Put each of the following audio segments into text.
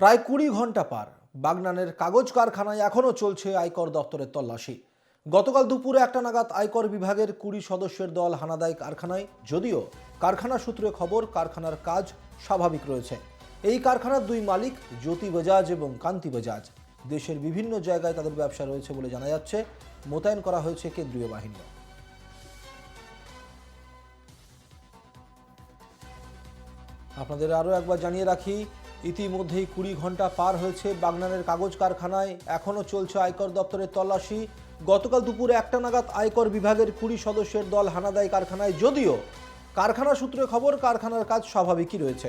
প্রায় কুড়ি ঘণ্টা পার। বাগনানের কাগজ কারখানায় এখনও চলছে আয়কর দপ্তরের তল্লাশি। গতকাল দুপুরে একটা নাগাদ আয়কর বিভাগের কুড়ি সদস্যের দল হানাদায় কারখানায়, যদিও কারখানা সূত্রে খবর কারখানার কাজ স্বাভাবিক রয়েছে। এই কারখানার দুই মালিক জ্যোতি বাজাজ এবং কান্তি বাজাজ। দেশের বিভিন্ন জায়গায় তাদের ব্যবসা রয়েছে বলে জানা যাচ্ছে। মোতায়েন করা হয়েছে কেন্দ্রীয় বাহিনী। আপনাদের আরও একবার জানিয়ে রাখি ইতিমধ্যেই কুড়ি ঘণ্টা পার হয়েছে বাগনানের কাগজ কারখানায়। এখনও চলছে আয়কর দপ্তরের তল্লাশি। গতকাল দুপুরে একটা নাগাদ আয়কর বিভাগের কুড়ি সদস্যের দল হানাদাই কারখানায়, যদিও কারখানা সূত্রে খবর কারখানার কাজ স্বাভাবিকই রয়েছে।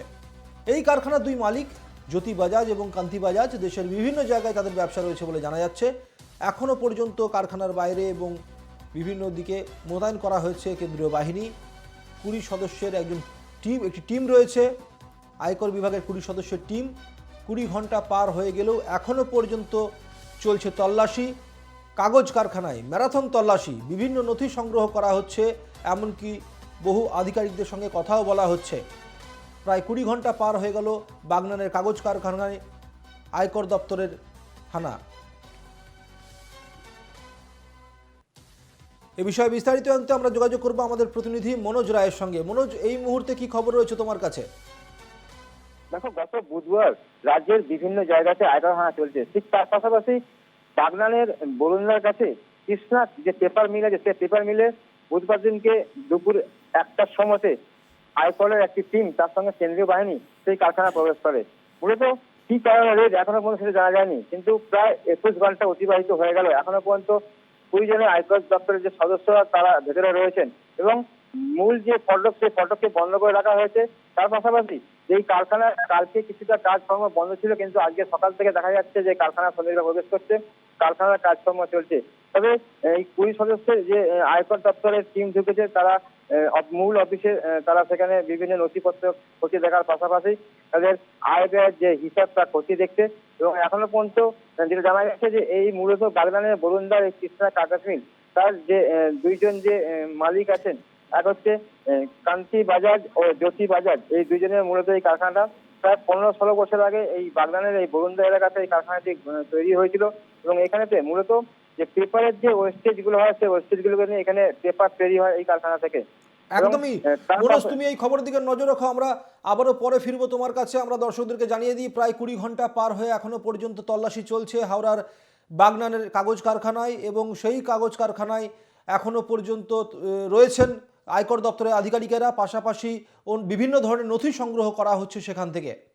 এই কারখানার দুই মালিক, জ্যোতি বাজাজ এবং কান্তি বাজাজ, দেশের বিভিন্ন জায়গায় তাদের ব্যবসা রয়েছে বলে জানা যাচ্ছে। এখনও পর্যন্ত কারখানার বাইরে এবং বিভিন্ন দিকে মোতায়েন করা হয়েছে কেন্দ্রীয় বাহিনী। কুড়ি সদস্যের একজন টিম, একটি টিম রয়েছে। আয়কর বিভাগের কুড়ি সদস্যের টিম কুড়ি ঘণ্টা পার হয়ে গেলেও এখনও পর্যন্ত চলছে তল্লাশি। কাগজ কারখানায় ম্যারাথন তল্লাশি, বিভিন্ন নথি সংগ্রহ করা হচ্ছে, এমনকি বহু আধিকারিকদের সঙ্গে কথাও বলা হচ্ছে। প্রায় কুড়ি ঘণ্টা পার হয়ে গেল বাগনানের কাগজ কারখানায় আয়কর দপ্তরের হানা। এ বিষয়ে বিস্তারিত জানতে আমরা যোগাযোগ করব আমাদের প্রতিনিধি মনোজ রায়ের সঙ্গে। মনোজ, এই মুহূর্তে কি খবর রয়েছে তোমার কাছে? দেখো, গত বুধবার রাজ্যের বিভিন্ন জায়গাতে আয়কর হানা চলছে। ঠিক তার পাশাপাশি বাগনানের বরুণার কাছে কৃষ্ণা যে পেপার মিল আছে, সেই পেপার মিলে বুধবার দিনকে দুপুর একটার সময়তে আয়করের একটি টিম তার সঙ্গে কেন্দ্রীয় বাহিনী সেই কারখানা প্রবেশ করে। মূলত কি কারণে রেড এখনও পর্যন্ত সেটা জানা যায়নি, কিন্তু প্রায় একুশ ঘণ্টা অতিবাহিত হয়ে গেল। এখনও পর্যন্ত কুড়ি জনের আয়কর দপ্তরের যে সদস্যরা তারা ভেতরে রয়েছেন এবং মূল যে ফটক সেই ফটককে বন্ধ করে রাখা হয়েছে। তার পাশাপাশি এই কারখানা, কালকে কিছুটা কাজকর্ম বন্ধ ছিল, কিন্তু আজকে সকাল থেকে দেখা যাচ্ছে যে কারখানা শ্রমিকরা প্রবেশ করছে, কারখানার কাজকর্ম চলছে। তবে, এই কুড়ি সদস্যের যে আয়কর দপ্তরের টিম ঢুকেছে, তারা মূল অফিসে তারা সেখানে বিভিন্ন নথিপত্র খতিয়ে দেখার পাশাপাশি তাদের আয় ব্যয়ের যে হিসাব তা দেখছে, এবং এখনও পর্যন্ত যেটা জানা যাচ্ছে যে, এই মূলত বাগদানের বরুণদার এই কৃষ্ণা মিল তার যে দুইজন যে মালিক আছেন এক হচ্ছে কান্তি বাজাজ ও জ্যোতি বাজাজ। এই দুইজনের মূলত এই কারখানাটা প্রায় পনেরো ষোলো বছর আগে এই বাগদানের এই বরুন্দা এলাকাতে এই কারখানাটি তৈরি হয়েছিল। এবং এখানেতে মূলত যে পেপারের যে ওয়েস্টেজগুলো হয় সেই ওয়েস্টেজ গুলোকে নিয়ে এখানে পেপার তৈরি হয় এই কারখানা থেকে। একদমই। মনোজ তুমি এই খবরের দিকে নজর রাখো আমরা আবারও পরে ফিরবো তোমার কাছে। আমরা দর্শকদেরকে জানিয়ে দিই প্রায় কুড়ি ঘণ্টা পার হয়ে এখনও পর্যন্ত তল্লাশি চলছে হাওড়ার বাগনানের কাগজ কারখানায় এবং সেই কাগজ কারখানায় এখনও পর্যন্ত রয়েছেন আয়কর দপ্তরের আধিকারিকেরা পাশাপাশি বিভিন্ন ধরনের নথি সংগ্রহ করা হচ্ছে সেখান থেকে।